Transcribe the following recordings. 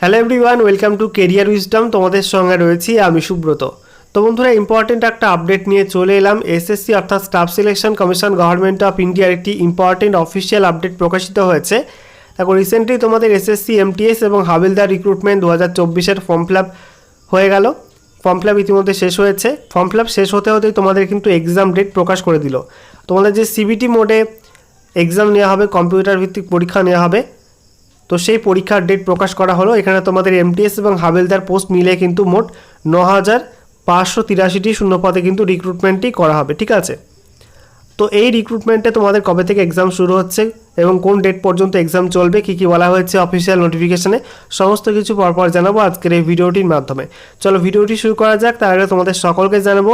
Hello everyone welcome to career wisdom তোমাদের সঙ্গে রয়েছি আমি সুব্রত। তো বন্ধুরা ইম্পর্টেন্ট একটা আপডেট নিয়ে চলে এলাম। এসএসসি অর্থাৎ staff selection commission government of ইন্ডিয়ার একটি ইম্পর্টেন্ট অফিসিয়াল আপডেট প্রকাশিত হয়েছে। দেখো রিসেন্টলি তোমাদের এসএসসি এমটিএস এবং হাবিলদার রিক্রুটমেন্ট দু হাজার চব্বিশের ফর্ম ফিল আপ হয়ে গেল। ফর্ম ফিল আপ ইতিমধ্যে শেষ হয়েছে। ফর্ম ফিল আপ শেষ হতে হতেই তোমাদের কিন্তু এক্সাম ডেট প্রকাশ করে দিল। তোমাদের যে সিবিটি মোডে এক্সাম নেওয়া হবে কম্পিউটার ভিত্তিক পরীক্ষা নেওয়া হবে তো সেই পরীক্ষার ডেট প্রকাশ করা হলো। এখানে তোমাদের এমটিএস এবং হাবেলদার পোস্ট মিলে কিন্তু মোট ন হাজার পাঁচশো তিরাশিটি শূন্যপদে কিন্তু রিক্রুটমেন্টই করা হবে, ঠিক আছে? তো এই রিক্রুটমেন্টে তোমাদের কবে থেকে এক্সাম শুরু হচ্ছে এবং কোন ডেট পর্যন্ত এক্সাম চলবে, কী কী বলা হয়েছে অফিসিয়াল নোটিফিকেশানে সমস্ত কিছু পরপর জানাব আজকের এই ভিডিওটির মাধ্যমে। চলো ভিডিওটি শুরু করা যাক, তার আগে তোমাদের সকলকে জানাব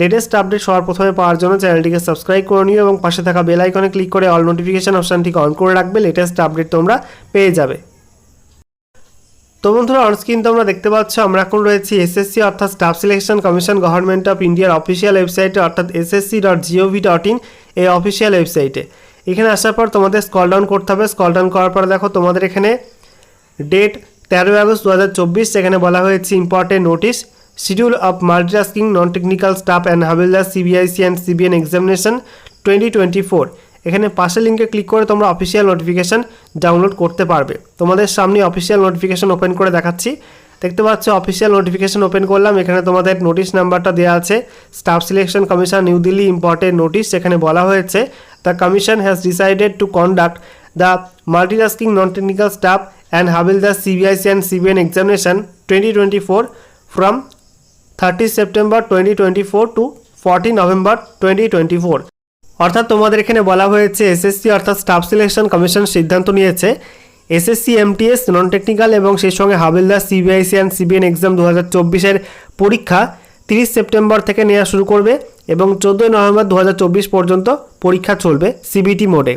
লেটেস্ট আপডেট সবার প্রথমে পাওয়ার জন্য চ্যানেলটিকে সাবস্ক্রাইব করে নিও এবং পাশে থাকা বেল আইকনে ক্লিক করে অল নোটিফিকেশন অপশানটিকে অন করে রাখবে লেটেস্ট আপডেট তোমরা পেয়ে যাবে। তো বন্ধুরা অনস্ক্রিন তোমরা দেখতে পাচ্ছ, আমরা এখন রয়েছি এসএসসি অর্থাৎ staff selection commission government of ইন্ডিয়ার অফিসিয়াল ওয়েবসাইটে অর্থাৎ SSC dot gov dot in এই অফিসিয়াল ওয়েবসাইটে এখানে আসার পর তোমাদের স্কল ডাউন করতে হবে। স্কল ডাউন করার পর দেখো, তোমাদের এখানে ডেট তেরোই আগস্ট দু হাজার চব্বিশ সেখানে বলা হয়েছে important notice schedule of multitasking non technical staff and havildar CBIC and CBN examination twenty twenty four এখানে পাশে লিঙ্কে ক্লিক করে তোমরা অফিসিয়াল নোটিফিকেশান ডাউনলোড করতে পারবে। তোমাদের সামনে অফিসিয়াল নোটিফিকেশান ওপেন করে দেখাচ্ছি। দেখতে পাচ্ছ অফিসিয়াল নোটিফিকেশান ওপেন করলাম। এখানে তোমাদের নোটিশ নাম্বারটা দেওয়া আছে। Staff selection commission new Delhi important notice সেখানে বলা হয়েছে। The commission has decided to conduct the multitasking non technical staff and havildar CBIC and CBN examination twenty twenty four from thirty September twenty twenty four to forty November twenty twenty four অর্থাৎ তোমাদের এখানে বলা হয়েছে SSC অর্থাৎ staff selection commission সিদ্ধান্ত নিয়েছে। SSC MTS non technical এবং সেই সঙ্গে হাবিলদার সিবিআইসি অ্যান্ড সিবিএন এক্সাম দু হাজার পরীক্ষা তিরিশ সেপ্টেম্বর থেকে নেওয়া শুরু করবে এবং চোদ্দোই নভেম্বর দু হাজার চব্বিশ পর্যন্ত পরীক্ষা চলবে সিবিটি মোডে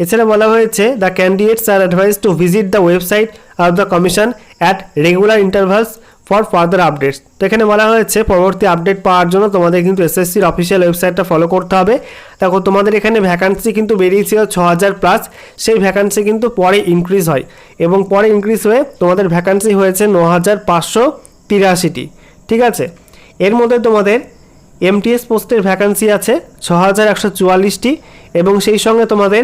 এছাড়া বলা হয়েছে the candidates are advised to visit the website of the commission at regular intervals for further updates তো এখানে বলা হয়েছে, পরবর্তী আপডেট পাওয়ার জন্য তোমাদের কিন্তু এসএসসির অফিসিয়াল ওয়েবসাইটটা ফলো করতে হবে। দেখো, তোমাদের এখানে ভ্যাকান্সি কিন্তু বেরিয়েছিল ছ হাজার প্লাস সেই ভ্যাকান্সি কিন্তু পরে ইনক্রিজ হয়। এবং পরে ইনক্রিজ হয়ে তোমাদের ভ্যাকান্সি হয়েছে ন হাজার পাঁচশো তিরাশিটি। ঠিক আছে? এর মধ্যে তোমাদের এমটিএস পোস্টের ভ্যাকান্সি আছে ছ হাজার একশো চুয়াল্লিশটি এবং সেই সঙ্গে তোমাদের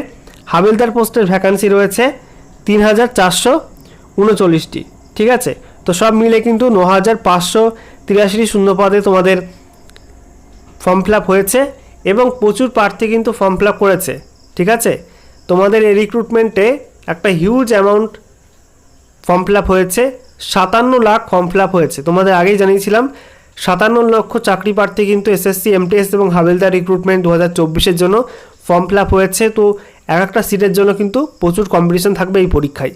হাবিলদার পোস্টের ভ্যাকান্সি রয়েছে তিন হাজার চারশো উনচল্লিশটি। ঠিক আছে? তো সব মিলে কিন্তু ন হাজার পাঁচশো তিরাশিটি শূন্য পদে তোমাদের ফর্ম ফিল হয়েছে এবং প্রচুর প্রার্থী কিন্তু ফর্ম ফিল করেছে, ঠিক আছে? তোমাদের এই রিক্রুটমেন্টে একটা হিউজ অ্যামাউন্ট ফর্ম ফিল হয়েছে, সাতান্ন লাখ ফর্ম ফিল হয়েছে। তোমাদের আগেই জানিয়েছিলাম, সাতান্ন লক্ষ চাকরি প্রার্থী কিন্তু এসএসসি এমটিএস এবং হাবিলদার রিক্রুটমেন্ট দু হাজার চব্বিশের জন্য ফর্ম ফিল হয়েছে। তো এক একটা সিটের জন্য কিন্তু প্রচুর কম্পিটিশন থাকবে এই পরীক্ষায়।